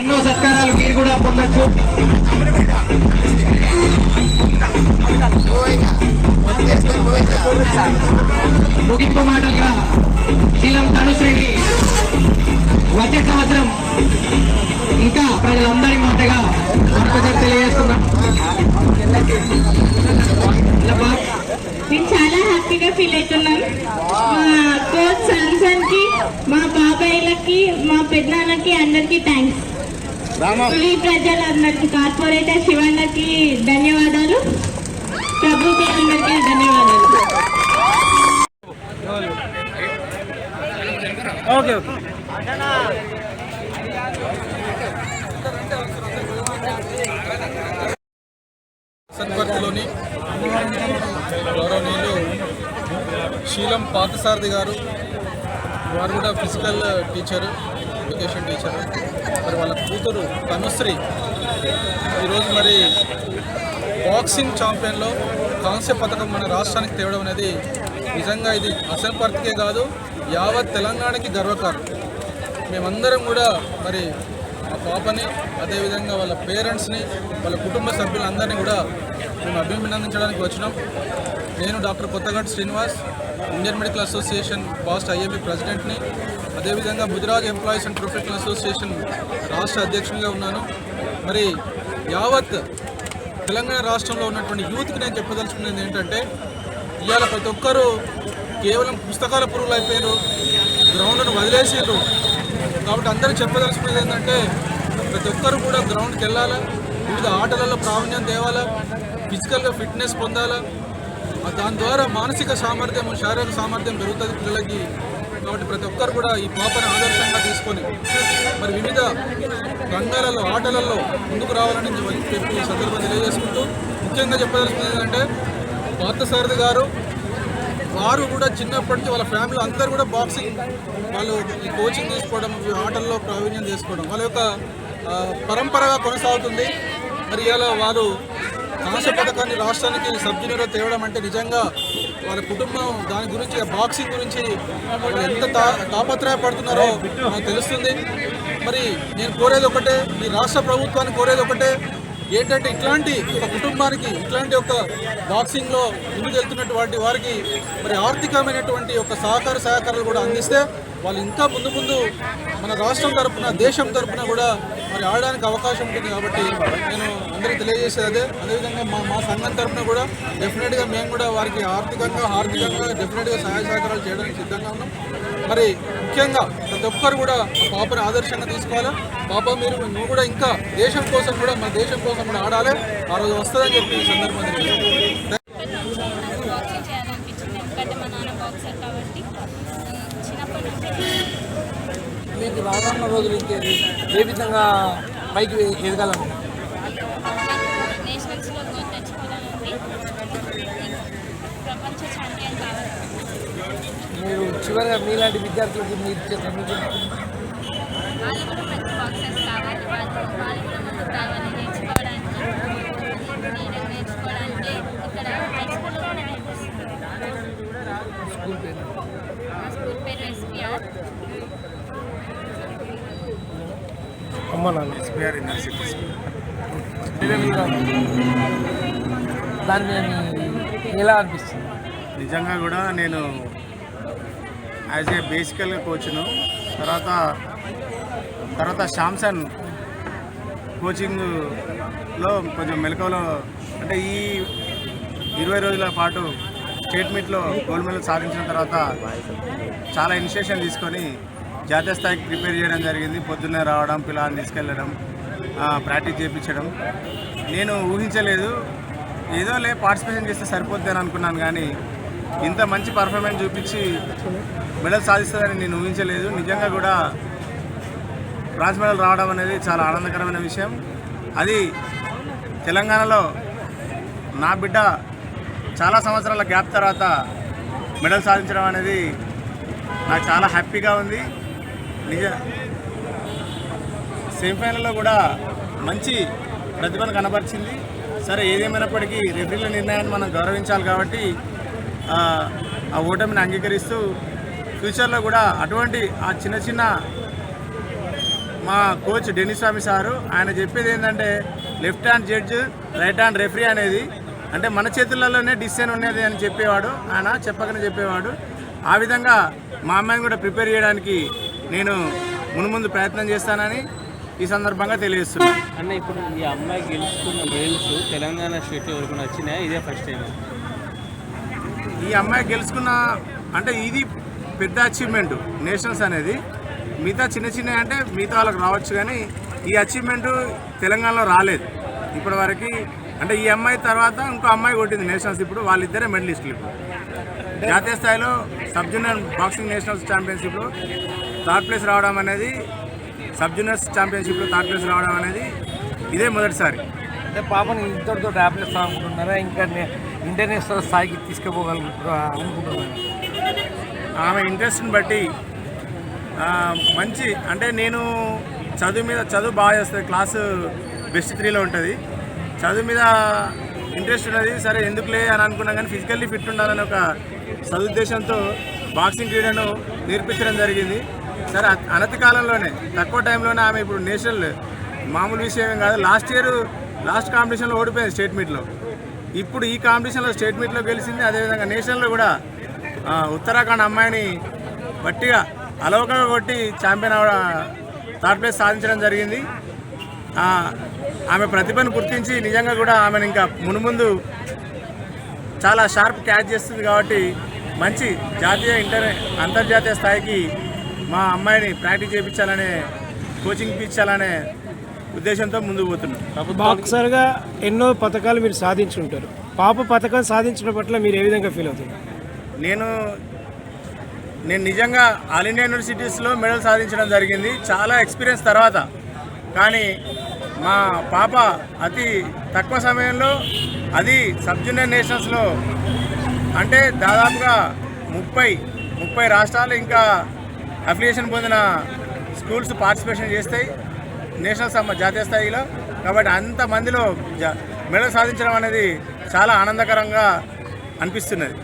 ఎన్నో సత్కారాలు మీరు కూడా పొందొచ్చు. ముగింపు మాటలుగా శీలం తనుశ్రీని వచ్చే సంవత్సరం ఇంకా ప్రజలందరి మాటగా మరొకసారి తెలియజేస్తున్నాం. బా- మేము చాలా హ్యాపీగా ఫీల్ అవుతున్నాం. మా కోచ్ సన్సన్కి మా బాబాయ్లకి మా పెద్దనాన్నకి అందరికీ థ్యాంక్స్ పులి ప్రజలందరికి కార్పొరేటర్ శివన్నకి ధన్యవాదాలు. ప్రభుకి అందరికీ ధన్యవాదాలు. Okay okay. సన్పర్తిలోని గౌరవనీయులు శీలం పాతసారథి గారు వారు కూడా ఫిజికల్ టీచర్ ఎడ్యుకేషన్ టీచర్ మరి వాళ్ళ కూతురు తనుశ్రీ. ఈరోజు మరి బాక్సింగ్ ఛాంపియన్లో కాంస్య పథకం మన రాష్ట్రానికి తేవడం అనేది నిజంగా ఇది అసంపర్తికే కాదు యావత్ తెలంగాణకి గర్వకారణం. మేమందరం కూడా మరి ఆ పాపని అదేవిధంగా వాళ్ళ పేరెంట్స్ని వాళ్ళ కుటుంబ సభ్యులందరినీ కూడా మేము అభినందించడానికి వచ్చినాం. నేను doctor Kothagat Srinivas Indian medical association past IAB ప్రెసిడెంట్ని. అదేవిధంగా Mudiraj employees and professional association రాష్ట్ర అధ్యక్షునిగా ఉన్నాను. మరి యావత్ తెలంగాణ రాష్ట్రంలో ఉన్నటువంటి యూత్కి నేను చెప్పదలుచుకునేది ఏంటంటే ఇవాళ ప్రతి ఒక్కరూ కేవలం పుస్తకాల పురుగులు అయిపోయారు గ్రౌండ్ను వదిలేసారు కాబట్టి అందరూ చెప్పదలుచుకునేది ఏంటంటే ప్రతి ఒక్కరు కూడా గ్రౌండ్కి వెళ్ళాలా వివిధ ఆటలలో ప్రావీణ్యం తేవాలా ఫిజికల్గా ఫిట్నెస్ పొందాలా దాని ద్వారా మానసిక సామర్థ్యం శారీరక సామర్థ్యం పెరుగుతుంది పిల్లలకి. కాబట్టి ప్రతి ఒక్కరు కూడా ఈ పాపను ఆదర్శంగా తీసుకొని మరి వివిధ రంగాలలో ఆటలలో ముందుకు రావాలని చెప్పి ఈ సందర్భం తెలియజేసుకుంటూ ముఖ్యంగా చెప్పదలుచుకున్నది ఏంటంటే పార్థసారథి గారు వారు కూడా చిన్నప్పటి నుంచి వాళ్ళ ఫ్యామిలీ అందరూ కూడా బాక్సింగ్ వాళ్ళు ఈ కోచింగ్ తీసుకోవడం ఆటల్లో ప్రావీణ్యం చేసుకోవడం వాళ్ళ యొక్క పరంపరగా కొనసాగుతుంది. మరి ఇలా వారు కాంస్య పథకాన్ని రాష్ట్రానికి సబ్ తేవడం అంటే నిజంగా వాళ్ళ కుటుంబం దాని గురించి బాక్సింగ్ గురించి ఎంత తా తాపత్రయపడుతున్నారో నాకు తెలుస్తుంది. మరి నేను కోరేది ఒకటే ఈ రాష్ట్ర ప్రభుత్వాన్ని కోరేది ఒకటే ఏంటంటే ఇట్లాంటి ఒక కుటుంబానికి ఇట్లాంటి ఒక బాక్సింగ్లో ముందుకు వెళ్తున్నటువంటి వారికి మరి ఆర్థికమైనటువంటి ఒక సహకార సహకారాలు కూడా అందిస్తే వాళ్ళు ఇంకా ముందు ముందు మన రాష్ట్రం తరపున దేశం తరపున కూడా మరి ఆడడానికి అవకాశం ఉంటుంది కాబట్టి నేను అందరికీ తెలియజేసేది అదే. అదేవిధంగా మా మా సంఘం తరపున కూడా డెఫినెట్గా మేము కూడా వారికి ఆర్థికంగా ఆర్థికంగా డెఫినెట్గా సహాయ సహకారాలు చేయడానికి సిద్ధంగా ఉన్నాం. మరి ముఖ్యంగా ప్రతి ఒక్కరు కూడా పాపను ఆదర్శంగా తీసుకోవాలి. పాప మీరు నువ్వు కూడా ఇంకా దేశం కోసం కూడా మన దేశం కోసం కూడా ఆడాలి. ఆ రోజు వస్తుందని చెప్పి ఈ సందర్భంగా తెలియజేస్తున్నాను. నాకు బాక్సింగ్ చేయాలనిపించింది ఎందుకంటే మా నాన్న బాక్సర్ కాబట్టి ఉమ్, చిన్నప్పటి నుంచి రానున్న రోజులు ఏ విధంగా పైకి ఎదగాలను మీరు చివరిగా మీలాంటి విద్యార్థులకు మీరు ఇచ్చే సందేశం వాళ్ళు కూడా మంచి బాక్సర్స్ కావాలి వాళ్ళు వాళ్ళు కూడా ముందుకు రావాలి నేర్చుకోవడానికి నేను నేర్చుకోవడానికి ఇక్కడ హై స్కూల్లో కూడా నేర్పిస్తున్నాను స్కూల్ పేరు నా స్కూల్ పేరు ఎస్పీఆర్ అమ్మ నాన్న యూనివర్సిటీ ఎలా అనిపిస్తుంది? నిజంగా కూడా నేను యాజ్ ఏ బేసికల్గా కోచ్ను తర్వాత తర్వాత శాంసన్ కోచింగ్లో కొంచెం మెలకువలో అంటే ఈ ఇరవై రోజుల పాటు స్టేట్ మీట్లో గోల్డ్ మెడల్ సాధించిన తర్వాత చాలా ఇనిషియేషన్ తీసుకొని జాతీయ స్థాయికి ప్రిపేర్ చేయడం జరిగింది. పొద్దున్నే రావడం పిల్లల్ని తీసుకెళ్ళడం ప్రాక్టీస్ చేయించడం నేను ఊహించలేదు. ఏదో లే పార్టిసిపేషన్ చేస్తే సరిపోద్ది అని అనుకున్నాను కానీ ఇంత మంచి పర్ఫార్మెన్స్ చూపించి మెడల్ సాధిస్తుందని నేను ఊహించలేదు. నిజంగా కూడా బ్రాంజ్ మెడల్ రావడం అనేది చాలా ఆనందకరమైన విషయం. అది తెలంగాణలో నా బిడ్డ చాలా సంవత్సరాల గ్యాప్ తర్వాత మెడల్ సాధించడం అనేది నాకు చాలా హ్యాపీగా ఉంది. నిజ. సెమీఫైనల్లో కూడా మంచి ప్రతిభను కనబరిచింది. సరే ఏదేమైనప్పటికీ రెఫరీల నిర్ణయాన్ని మనం గౌరవించాలి కాబట్టి ఆ, ఓటమిని అంగీకరిస్తూ ఫ్యూచర్లో కూడా అటువంటి ఆ చిన్న చిన్న మా కోచ్ డెనిస్ స్వామి సారు ఆయన చెప్పేది ఏంటంటే left hand judge right hand referee అనేది అంటే మన చేతులలోనే డిసిషన్ ఉన్నది అని చెప్పేవాడు ఆయన చెప్పకనే చెప్పేవాడు. ఆ విధంగా మా అమ్మాయిని కూడా ప్రిపేర్ చేయడానికి నేను మునుముందు ప్రయత్నం చేస్తానని ఈ సందర్భంగా తెలియజేస్తున్నాను అన్న ఇప్పుడు ఈ అమ్మాయి గెలుచుకున్న మెడల్స్ తెలంగాణ స్టేట్ వరకు వచ్చినాయా ఇదే ఫస్ట్ టైం ఈ అమ్మాయి గెలుచుకున్న అంటే ఇది పెద్ద అచీవ్మెంట్ నేషనల్స్ అనేది. మిగతా చిన్న చిన్న అంటే మిగతా వాళ్ళకి రావచ్చు కానీ ఈ అచీవ్మెంట్ తెలంగాణలో రాలేదు. ఇప్పటి వరకు అంటే ఈ అమ్మాయి తర్వాత ఇంకో అమ్మాయి కొట్టింది నేషనల్స్ ఇప్పుడు వాళ్ళిద్దరే మెడలిస్టులు ఇప్పుడు. జాతీయ స్థాయిలో సబ్ జూనియర్ బాక్సింగ్ నేషనల్స్ ఛాంపియన్షిప్లో థర్డ్ ప్లేస్ రావడం అనేది సబ్ జూనియర్స్ ఛాంపియన్షిప్లో థర్డ్ ప్లేస్ రావడం అనేది ఇదే మొదటిసారి. అంటే పాపని ఇంతటితో ఆపలేస్తాం అనుకుంటున్నారా ఇంకా ఇంటర్నేషనల్ స్థాయికి తీసుకుపోగలుగుతారా అనుకుంటున్నారా? ఆమె ఇంట్రెస్ట్ని బట్టి మంచి అంటే నేను చదువు మీద చదువు బాగా చేస్తుంది. క్లాసు బెస్ట్ త్రీలో ఉంటుంది. చదువు మీద ఇంట్రెస్ట్ ఉన్నది. సరే ఎందుకులే అని అనుకున్నా కానీ ఫిజికల్లీ ఫిట్ ఉండాలని ఒక సదుద్దేశంతో బాక్సింగ్ క్రీడను నేర్పించడం జరిగింది. సరే అ- అనతి కాలంలోనే తక్కువ టైంలోనే ఆమె ఇప్పుడు నేషనల్ మామూలు విషయం ఏం కాదు. లాస్ట్ ఇయర్ లాస్ట్ కాంపిటీషన్లో ఓడిపోయింది స్టేట్ మీట్లో. ఇప్పుడు ఈ కాంపిటీషన్లో స్టేట్ మీట్లో గెలిచింది అదేవిధంగా నేషనల్లో కూడా ఉత్తరాఖండ్ అమ్మాయిని గట్టిగా అలవకగా కొట్టి ఛాంపియన్ అవడ థర్డ్ ప్లేస్ సాధించడం జరిగింది. ఆమె ప్రతిభను గుర్తించి నిజంగా కూడా ఆమెను ఇంకా మునుముందు చాలా షార్ప్ క్యాచ్ చేస్తుంది కాబట్టి మంచి జాతీయ ఇంటర్ అంతర్జాతీయ స్థాయికి మా అమ్మాయిని ప్రాక్టీస్ చేయించాలనే కోచింగ్ ఇప్పించాలనే ఉద్దేశంతో ముందుకు పోతున్నాం. బాక్సర్గా ఎన్నో పథకాలు మీరు సాధించుంటారు. పాప పథకం సాధించడం పట్ల మీరు ఏ విధంగా ఫీల్ అవుతుంది నేను నేను నిజంగా ఆల్ ఇండియా యూనివర్సిటీస్లో మెడల్ సాధించడం జరిగింది. చాలా ఎక్స్పీరియన్స్ తర్వాత. కానీ మా పాప అతి తక్కువ సమయంలో అది సబ్ జూనియర్ నేషనల్స్లో అంటే దాదాపుగా ముప్పై ముప్పై రాష్ట్రాలు ఇంకా అఫిలియేషన్ పొందిన స్కూల్స్ పార్టిసిపేషన్ చేస్తాయి. నేషనల్ సమ్మ జాతీయ స్థాయిలో. కాబట్టి అంతమందిలో మెడల్ సాధించడం అనేది చాలా ఆనందకరంగా అనిపిస్తున్నది.